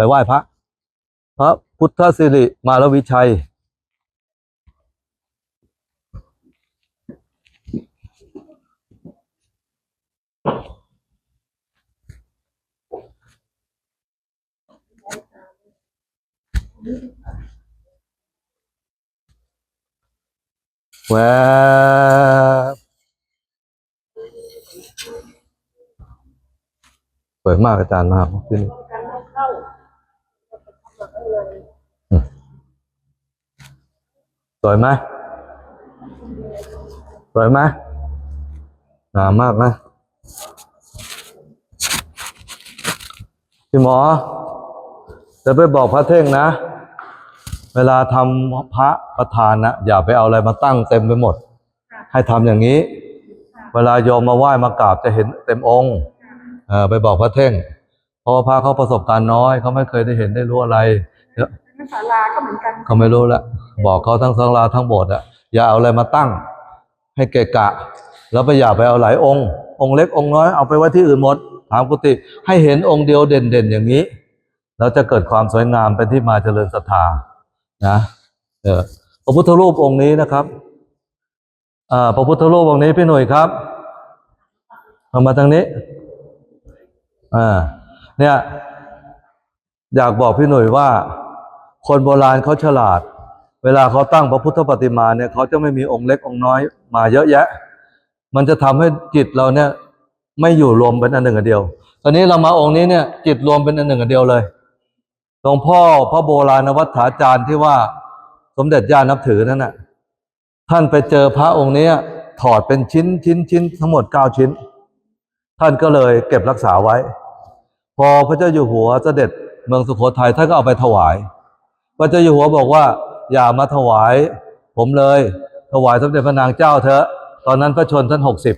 ไปไหว้พระ พระพุทธสิริมารวิชัย แวบสวยมากอาจารย์มากที่นี่อืม สวยไหมสวยไหมงามมากนะพี่หมอ จะไปบอกพระเท่งนะ เวลาทำพระประธานนะอย่าไปเอาอะไรมาตั้งเต็มไปหมด ให้ทำอย่างนี้ เวลาโยมมาไหว้มากราบจะเห็นเต็มองค์เออไปบอกพระเท่งเพราะว่าพระเขาประสบการณ์น้อย เขาไม่เคยได้เห็นได้รู้อะไรเดี๋ยวทั้งศาลาก็เหมือนกันเขาไม่รู้ละ บอกเขาทั้งสังลาทั้งโบสถ์อะอย่าเอาอะไรมาตั้ง ให้เกะกะ แล้วไปอย่าไปเอาหลายองค์ องค์เล็กองค์น้อยเอาไปไว้ที่อื่นหมดถามกุฏิให้เห็นองค์เดียวเด่นๆอย่างนี้แล้วจะเกิดความสวยงามเป็นที่มาเจริญศรัทธานะเออพระพุทธรูปองค์นี้นะครับอ่าพระพุทธรูปองค์นี้พี่หน่ยครับเอามาทางนี้อ่าเนี่ยอยากบอกพี่หน่ยว่า คนโบราณเขาฉลาด เวลาเขาตั้งพระพุทธปฏิมาเนี่ยเขาจะไม่มีองค์เล็กองค์น้อยมาเยอะแยะ มันจะทำให้จิตเราเนี่ยไม่อยู่รวมเป็นอันหนึ่งอันเดียว ตอนนี้เรามาองค์นี้เนี่ยจิตรวมเป็นอันหนึ่งอันเดียวเลยหลวงพ่อพระโบราณวัฏฐาจารย์ที่ว่าสมเด็จย่านับถือนั่นน่ะท่านไปเจอพระองค์นี้ถอดเป็นชิ้นชิ้นชิ้นทั้งหมดเก้าชิ้น ท่านก็เลยเก็บรักษาไว้ พอพระเจ้าอยู่หัวเสด็จเมืองสุโขทัยท่านก็เอาไปถวาย พระเจ้าอยู่หัวบอกว่า อย่ามาถวาย ผมเลย ถวายสมเด็จพระนางเจ้าเถอะตอนนั้นพระชนท่านหกสิบ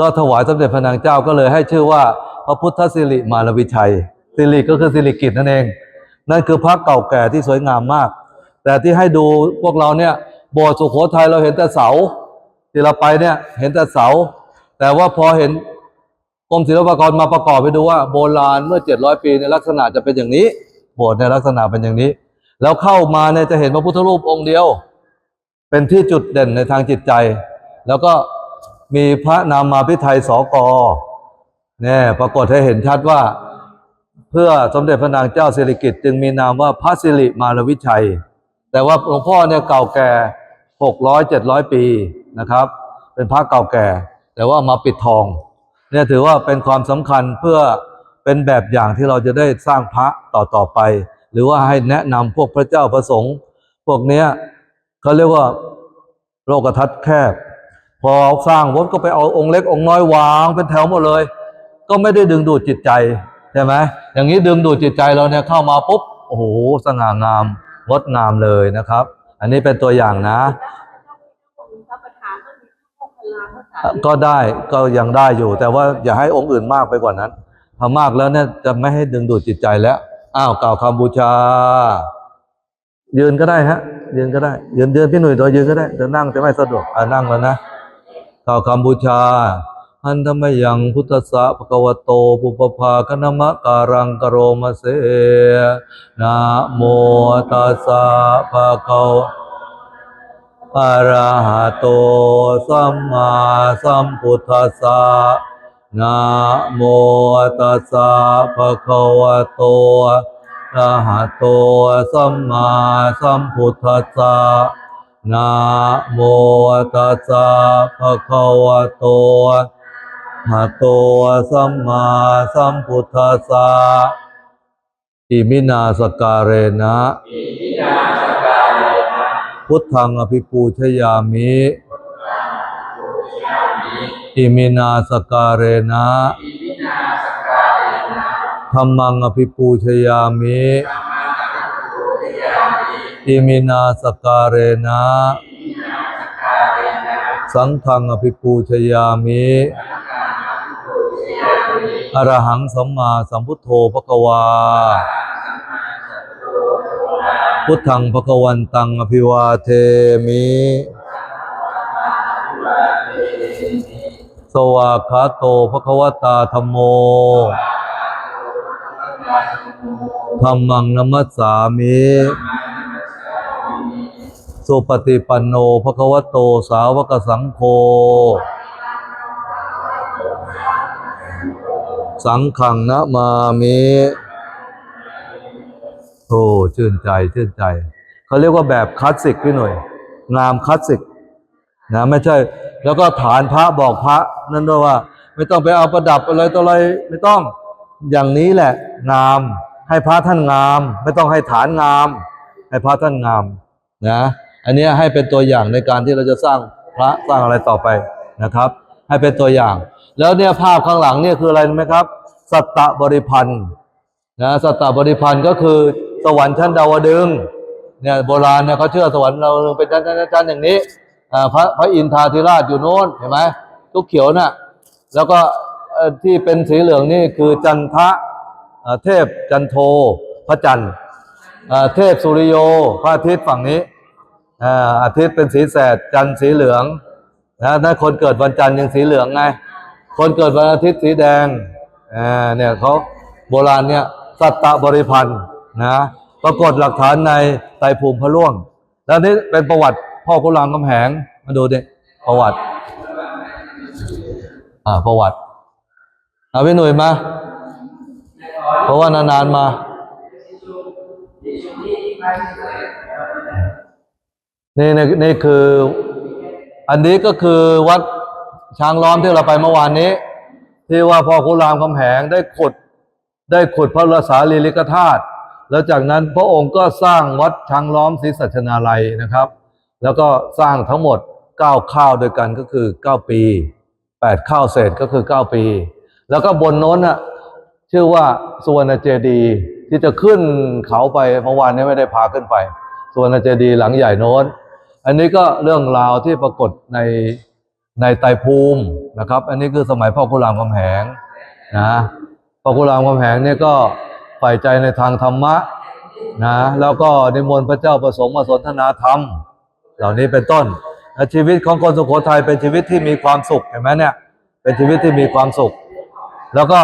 ก็ถวายสมเด็จพระนางเจ้าก็เลยให้ชื่อว่า พระพุทธสิริมารวิชัยสิริก็คือสิริกิตนั่นเอง นั่นคือพระเก่าแก่ที่สวยงามมาก แต่ที่ให้ดูพวกเราเนี่ยโบสถ์สุโขทัยเราเห็นแต่เสาที่เราไปเนี่ยเห็นแต่เสา แต่ว่าพอเห็นกรมศิลปากรมาประกอบไปดูว่าโบราณเมื่อเจ็ดร้อยปีในลักษณะจะเป็นอย่างนี้ โบสถ์ในลักษณะเป็นอย่างนี้ แล้วเข้ามาเนี่ยจะเห็นพระพุทธรูปองค์เดียว เป็นที่จุดเด่นในทางจิตใจ แล้วก็มีพระนามาพิไทยสอกอเนี่ยปรากฏให้เห็นชัดว่า เพื่อสมเด็จพระนางเจ้าสิริกิติ์จึงมีนามว่าพระสิริมารวิชัย แต่ว่าหลวงพ่อเนี่ยเก่าแก่หกร้อยเจ็ดร้อยปีนะครับ เป็นพระเก่าแก่ แต่ว่ามาปิดทองเนี่ยถือว่าเป็นความสำคัญเพื่อเป็นแบบอย่างที่เราจะได้สร้างพระต่อต่อไป หรือว่าให้แนะนำพวกพระเจ้าประสงค์ พวกเนี้ยเขาเรียกว่าโลกทัศน์แคบ พอสร้างวัดก็ไปเอาองค์เล็กองค์น้อยวางเป็นแถวหมดเลย ก็ไม่ได้ดึงดูดจิตใจใช่ไหมอย่างนี้ดึงดูดจิตใจเราเนี่ยเข้ามาปุ๊บโอ้โหสง่างามงดงามเลยนะครับ อันนี้เป็นตัวอย่างนะพระประธานก็มีพวกพลาพระสารีก็ได้ก็ยังได้อยู่ แต่ว่าอย่าให้องค์อื่นมากไปกว่านั้นถ้ามากแล้วเนี่ยจะไม่ให้ดึงดูดจิตใจแล้ว อ้าวกล่าวคำบูชา ยืนก็ได้ฮะ ยืนก็ได้ ยืนยืนพี่หนุ่ยตัวยืนก็ได้จะนั่งจะไม่สะดวกอ่านั่งแล้วนะกล่าวคำบูชาอันธรรมยังพุทธสะภะควโตปุปภาคณมะการังกโรมาเสนะโมตัสสะภะคะวะอะระหะโตสัมมาสัมพุทธัสสะ นะโมตัสสะภะคะวะโตอะระหะโตสัมมาสัมพุทธัสสะนะโมตัสสะภะคะวะโตอะระหะโตสัมมาสัมพุทธัสสะอิมินาสการเรนะ พุทธังอภิปูชยามิ อิมินาสการเรนะธรรมังอภิปูชยามิอิมินาสการเรนะสังฆังอภิปูชยามิอรหังสัมมาสัมพุทโธภควา พุทธังภควันตังอภิวาเทมิ สวากขาโตภควตาธรรมโมธรรมังนมมัสสามิสุปฏิปันโนภควโตสาวกสังโฆสังขังนะมามิโอ้ชื่นใจชื่นใจ เขาเรียกว่าแบบคลาสสิกพี่หน่อย งามคลาสสิกนะไม่ใช่ แล้วก็ฐานพระบอกพระ นั่นด้วยว่า ไม่ต้องไปเอาประดับอะไรต่ออะไรไม่ต้องอย่างนี้แหละ งาม ให้พระท่านงาม ไม่ต้องให้ฐานงาม ให้พระท่านงามนะอันนี้ให้เป็นตัวอย่างในการที่เราจะสร้างพระสร้างอะไรต่อไปนะครับ ให้เป็นตัวอย่าง แล้วเนี่ยภาพข้างหลังเนี่ยคืออะไรไหมครับ สัตตบริพันธ์นะสัตตบริพันธ์ก็คือสวรรค์ชั้นดาวดึงเนี่ยโบราณเนี่ยเขาเชื่อสวรรค์เราเป็นชั้นชั้นชั้นอย่างนี้พระพระอินทราธิราชอยู่โน้นเห็นไหม ทุกเขียวน่ะแล้วก็ที่เป็นสีเหลืองนี่คือจันทะเทพจันโทพระจันทร์เทพสุริโยพระอาทิตย์ฝั่งนี้อาทิตย์เป็นสีแสดจันทร์สีเหลืองนะถ้าคนเกิดวันจันทร์ยังสีเหลืองไง คนเกิดวันอาทิตย์สีแดงอ่าเนี่ยเขาโบราณเนี่ยสัตตบริพันธ์นะปรากฏหลักฐานในไตรภูมิพระร่วง แล้วนี่เป็นประวัติพ่อกุลามคำแหงมาดูดิประวัติ อ่าประวัติเอาพี่หนุ่ยมา เพราะว่านานๆมา นี่นี่นี่คือ อันนี้ก็คือวัดช้างล้อมที่เราไปเมื่อวานนี้ ที่ว่าพ่อคุรามคำแหงได้ขุด ได้ขุดพระรสารีริกธาตุแล้วจากนั้นพระองค์ก็สร้างวัดช้างล้อมศรีสัชนาลัยนะครับ แล้วก็สร้างทั้งหมด9ข้าวด้วยกันก็คือ 9 ปี 8ข้าวเศษก็คือ9ปี แล้วก็บนโน้นน่ะชื่อว่าสุวรรณเจดีที่จะขึ้นเขาไปเมื่อวานนี้ไม่ได้พาขึ้นไปสุวรรณเจดีหลังใหญ่โน้น อันนี้ก็เรื่องราวที่ปรากฏในในไตรภูมินะครับ อันนี้คือสมัยพ่อกุลามคำแหงนะพ่อกุลามคำแหงเนี่ยก็ใฝ่ใจในทางธรรมะนะแล้วก็นิมนต์พระเจ้าประสงค์มาสนทนาธรรม เหล่านี้เป็นต้น ชีวิตของคนสุโขทัยเป็นชีวิตที่มีความสุขเห็นไหมเนี่ย เป็นชีวิตที่มีความสุข แล้วก็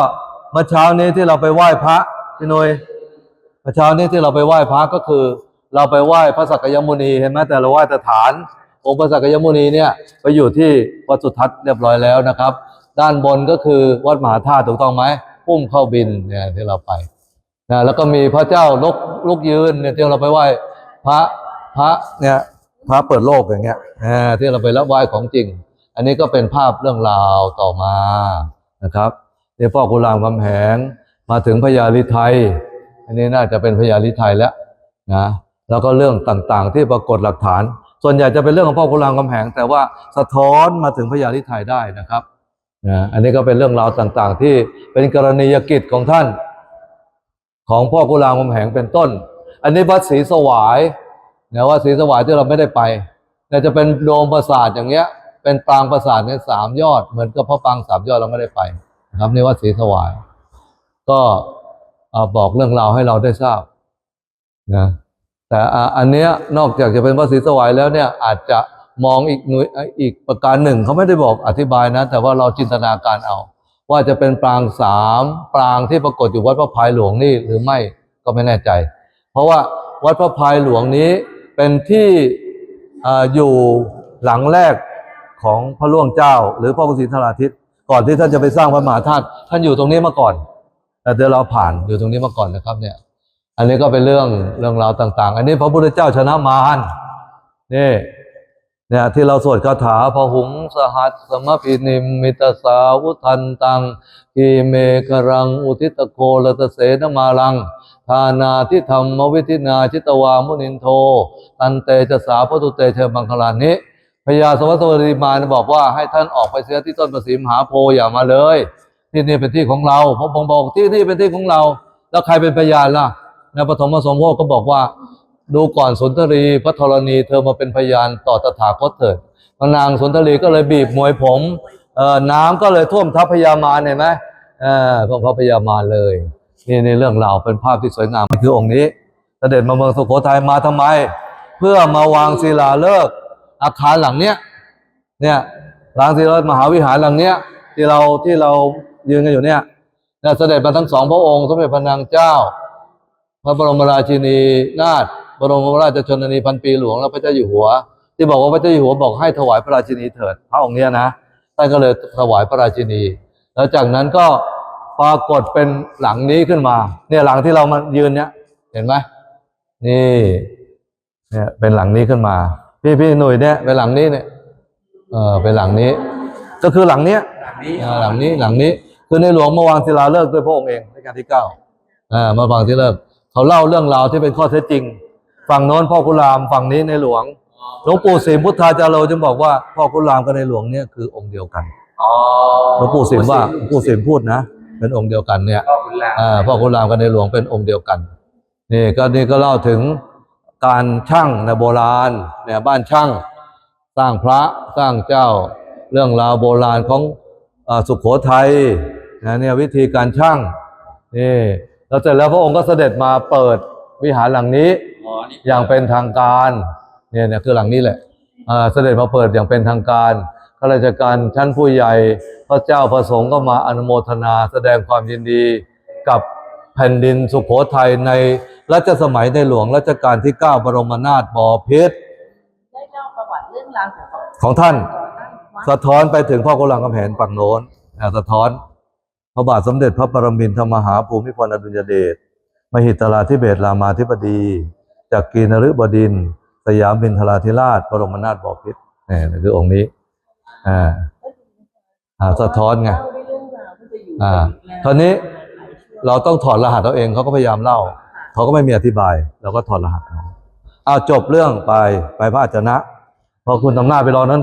เมื่อเช้านี้ที่เราไปไหว้พระพี่นุยเมื่อเช้านี้ที่เราไปไหว้พระก็คือ เราไปไหว้พระสักยมุนีเห็นไหมแต่เราไหว้แต่ฐาน องค์พระสักยมุนีเนี่ยไปอยู่ที่วัดสุทัศน์เรียบร้อยแล้วนะครับ ด้านบนก็คือวัดมหาธาตุถูกต้องไหมพุ่มเข้าบินเนี่ยที่เราไปนะแล้วก็มีพระเจ้าลกลุกยืนเนี่ยที่เราไปไหว้พระพระเนี่ย พระเปิดโลกอย่างเงี้ยที่เราไปรับไหว้ของจริง อันนี้ก็เป็นภาพเรื่องราวต่อมานะครับเนี่ยพ่อกุลามคำแหงมาถึงพญาลิไทยอันนี้น่าจะเป็นพญาลิไทยแล้วนะแล้วก็เรื่องต่างๆ ที่ปรากฏหลักฐาน ส่วนใหญ่จะเป็นเรื่องของพ่อกุลามคำแหงแต่ว่าสะท้อนมาถึงพญาลิไทยได้นะครับนะอันนี้ก็เป็นเรื่องราวต่างๆ ที่เป็นกรณียกิจของท่าน ของพ่อกุลามคำแหงเป็นต้น อันนี้วัดศรีสวาย นี่ยวัดศรีสวายที่เราไม่ได้ไปแต่จะเป็นโดมปราสาทอย่างเงี้ย เป็นปรางปราสาทเนี่ยสามยอด เหมือนกับพระปรางสามยอดเราไม่ได้ไปนะครับนี่วัดศรีสวาย ก็บอกเรื่องราวให้เราได้ทราบนะแต่อันเนี้ยนอกจากจะเป็นพระศรีสวายแล้วเนี่ยอาจจะมองอีกหน่วยอีกประการหนึ่งเขาไม่ได้บอกอธิบายนะ แต่ว่าเราจินตนาการเอา ว่าจะเป็นปรางสามปรางที่ปรากฏอยู่วัดพระพายหลวงนี่หรือไม่ก็ไม่แน่ใจ เพราะว่าวัดพระพายหลวงนี้ เป็นที่ออยู่หลังแรกของพระล่วงเจ้า หรือพระกุศินทราทิตก่อนที่ท่านจะไปสร้างพระมหาธาตุท่านอยู่ตรงนี้มาก่อนแต่เดี๋ยวเราผ่านอยู่ตรงนี้มาก่อนนะครับเนี่ย อันนี้ก็เป็นเรื่องเรื่องราวต่าง ๆ อันนี้พระพุทธเจ้าชนะมารนี่เนี่ยที่เราสวดคาถาพหุงสหัสสมพินิมมิตสาวุทันตังกีเมกรัง อุทิตโกลตเสนมาลัง ทานาทิธรรมวิธินาชิตวามุนินโท ตันเตจะสาพตุเตเชมังคลานิพญาสวัสดิมานบอกว่าให้ท่านออกไปเสียที่ต้นประสีมหาโพอย่ามาเลย ที่นี่เป็นที่ของเราพระองค์บอกที่นี่เป็นที่ของเรา แล้วใครเป็นพยานล่ะในปฐมสมโภชก็บอกว่า ดูก่อนสุนทรีพระธรณีเธอมาเป็นพยานต่อตถาคตเถิดพระนางสุนทรีก็เลยบีบมวยผมน้ำก็เลยท่วมทัพพญามารเห็นไหมเออท่วมทัพพญามารเลย นี่ในเรื่องราวเป็นภาพที่สวยงามคือองค์นี้เสด็จมาเมืองสุโขทัยมาทำไม เพื่อมาวางศิลาฤกษ์อาคารหลังเนี้ยเนี่ยหลังศิลามหาวิหารหลังเนี้ยที่เราที่เรายืนกันอยู่เนี่ยเนี่ยเสด็จมาทั้งสองพระองค์สมเด็จพระนางเจ้า พระบรมราชินีนาถบรมราชชนนีพันปีหลวงแล้วพระเจ้าอยู่หัว ที่บอกว่าพระเจ้าอยู่หัวบอกให้ถวายพระราชินีเถิด พระองค์เนี้ยนะท่านก็เลยถวายพระราชินี แล้วจากนั้นก็ ปรากฏเป็นหลังนี้ขึ้นมา เนี่ยหลังที่เรามายืนเนี่ย เห็นไหมนี่ เนี่ยเป็นหลังนี้ขึ้นมา พี่พี่หนุ่ยเนี่ยเป็นหลังนี้เนี่ยเออเป็นหลังนี้ ก็คือหลังเนี้ยแบบนี้อ่าหลังนี้หลังนี้คือในหลวงเมื่อวางศิลาฤกษ์ด้วยพระองค์เองในการที่เก้าอ่ามาวางที่เลิกษ์เขาเล่าเรื่องราวที่เป็นข้อเท็จจริง ฝั่งโน้นพ่อกุลามฝั่งนี้ในหลวงหลวงปู่สิมพุทธาจารโลจึงบอกว่าพ่อกุลามกับในหลวงเนี่ยคือองค์เดียวกันอ๋อหลวงปู่สิมว่าหลวงปู่สิมพูดนะ เป็นองค์เดียวกันเนี่ยพ่อคุณลาอ่าพ่อกุลามกับในหลวงเป็นองค์เดียวกันนี่ก็นี่ก็เล่าถึงการช่างในโบราณเนี่ยบ้านช่างสร้างพระสร้างเจ้าเรื่องราวโบราณของอาสุขโขทัยนะเนี่ยวิธีการช่างนี่แล้วเสร็จแล้วพระองค์ก็เสด็จมาเปิดวิหารหลังนี้อ๋อนี่อย่างเป็นทางการเนี่ยเนี่ยคือหลังนี้แหละอ่าเสด็จมาเปิดอย่างเป็นทางการ ข้าราชการชั้นผู้ใหญ่ พระเจ้าพระสงฆ์ก็มาอนุโมทนาแสดงความยินดีกับแผ่นดินสุขโขทัยในรัชสมัยในหลวงรัชกาลที่ 9 บรมนาถบพิตรได้เล่าประวัติเรื่องราวของของท่าน สะท้อนไปถึงพ่อกุลังกำแหงฝั่งโน้นสะท้อนพระบาทสมเด็จพระปรมินทรมหาภูมิพลอดุลยเดชมหิตลาธิเบศรามาธิบดี จากกีนฤบดิน สยามบินทราธิราช บรมนาถบพิตรนี่คือองค์นี้ อ่าอ่าสะท้อนไงเล่าด้วยเรื่องราวที่จะอยู่อ่าในคราวนี้เราต้องถอดรหัสเอาเองเขาก็พยายามเล่า เขาก็ไม่มีอธิบาย เราก็ถอดรหัสเอาอ้าวจบเรื่องไปไปพระอาจนะ พอคุณทำหน้าจไปรอนั้น